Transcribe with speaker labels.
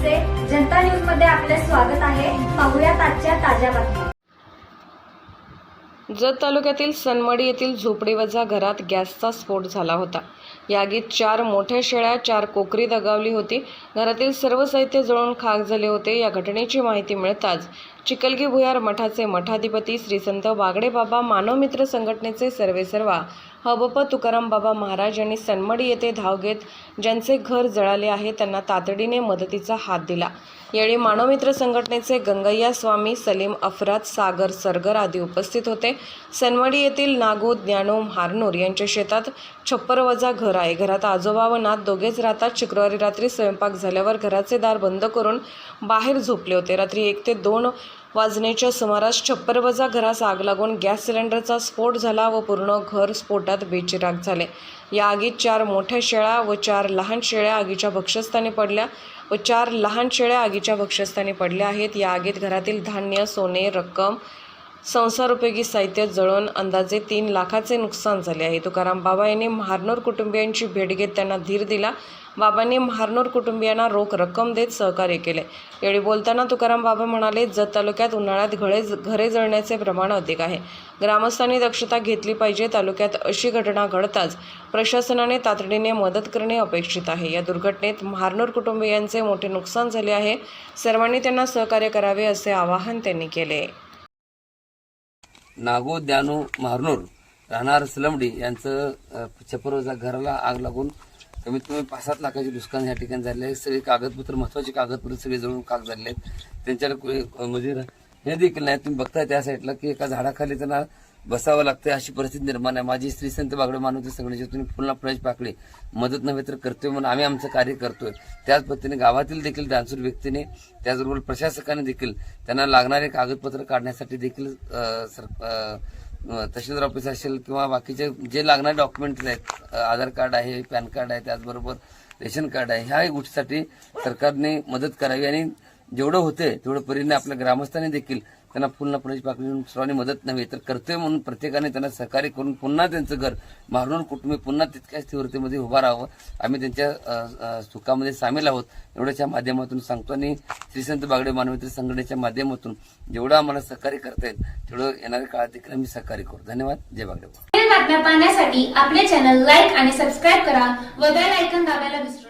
Speaker 1: जनता न्यूजमध्ये आपले स्वागत आहे. पाहुयात आजच्या ताज्या बातम्या.
Speaker 2: जत तालुक्यातील सनमडी येथील झोपडीवजा घरात गॅसचा स्फोट झाला होता. या आगीत चार मोठ्या शेळ्या चार कोकरी दगावली होती. घरातील सर्व साहित्य जळून खाक झाले होते. या घटनेची माहिती मिळताच चिकलगी भुयार मठाचे मठाधिपती श्री संत वागडे बाबा मानवमित्र संघटनेचे सर्वेसर्वा हबप तुकाराम बाबा महाराज यांनी सनमडी येथे धाव घेत ज्यांचे घर जळाले आहे त्यांना तातडीने मदतीचा हात दिला. यावेळी मानवमित्र संघटनेचे गंगय्या स्वामी सलीम अफरात सागर सरगर आदी उपस्थित होते. सनमडी येथील नागू ज्ञानो हारनूर यांच्या शेतात छप्पर वजा घर आहे. घरात आजोबा व नात दोघेच राहतात. शुक्रवारी रात्री स्वयंपाक झाल्यावर घराचे दार बंद करून बाहेर झोपले होते. रात्री एक ते दोन वाजण्याच्या सुमारास छप्पर वजा घरास आग लागून गॅस सिलेंडरचा स्फोट झाला व पूर्ण घर स्फोटात बेचिराग झाले. या आगीत चार मोठ्या शेळ्या व चार लहान शेळ्या आगीच्या भक्षस्थानी पडल्या व चार लहान शेळ्या आगीच्या भक्षस्थानी पडल्या आहेत. या आगीत घरातील धान्य सोने रक्कम संसारोपयोगी साहित्य जळून अंदाजे तीन लाखाचे नुकसान झाले आहे. तुकाराम बाबा यांनी महारनोर कुटुंबियांची भेट घेत त्यांना धीर दिला. बाबांनी महारनोर कुटुंबियांना रोख रक्कम देत सहकार्य केले. यावेळी बोलताना तुकाराम बाबा म्हणाले जत तालुक्यात उन्हाळ्यात घळे घरे जळण्याचे प्रमाण अधिक आहे. ग्रामस्थांनी दक्षता घेतली पाहिजे. तालुक्यात अशी घटना घडताच प्रशासनाने तातडीने मदत करणे अपेक्षित आहे. या दुर्घटनेत महारनोर कुटुंबियांचे मोठे नुकसान झाले आहे. सर्वांनी त्यांना सहकार्य करावे असे आवाहन त्यांनी केले.
Speaker 3: नागो द्यानो महारनूर राहणार सलमडी यांचं अ, घराला आग लागून कमीत कमी पाच सात लाखाचे नुकसान या ठिकाणी झाले आहे. सगळे कागदपत्र महत्त्वाचे कागदपत्र सगळे जळून काग झाले आहेत. त्यांच्याकडे म्हणजे हे देखील नाही तुम्ही बघताय त्या साईडला की एका झाडाखाली त्यांना बसावं लागतं अशी परिस्थिती निर्माण आहे. माझी स्त्री संत बागडे मानवते सगळ्याचे तुम्ही पुन्हा प्रवेश पाकले मदत नव्हे तर करतोय म्हणून आम्ही आमचं कार्य करतोय. त्याच पद्धतीने गावातील देखील दानसूर व्यक्तीने त्याचबरोबर प्रशासकाने देखील त्यांना लागणारे कागदपत्र काढण्यासाठी देखील सर तहसीलदार ऑफिस असेल किंवा बाकीचे जे लागणारे डॉक्युमेंट्स आहेत आधार कार्ड आहे पॅन कार्ड आहे त्याचबरोबर रेशन कार्ड आहे ह्या गोष्टीसाठी सरकारने मदत करावी आणि जेवढं होते तेवढं परीने आपल्या ग्रामस्थांनी देखील त्यांना फुल पुण्याची पाकळी सर्वांनी मदत नव्हे तर कर्तव्य म्हणून प्रत्येकाने त्यांना सहकार्य करून पुन्हा त्यांचं घर मारून कुटुंबी पुन्हा तितक्याच तीव्रतेमध्ये उभा राहावं. आम्ही त्यांच्या सुखामध्ये सामील आहोत. एवढ्याच्या माध्यमातून सांगतो आणि श्रीसंत बागडे मानवमित्र संघटनेच्या माध्यमातून जेवढं आम्हाला सहकार्य करता येईल तेवढं येणाऱ्या काळात देखील आम्ही सहकार्य करू. धन्यवाद. जय बागडे.
Speaker 4: बातम्या पाहण्यासाठी आपले चॅनल लाईक आणि सबस्क्राईब करा व बेल दाबायला विसरू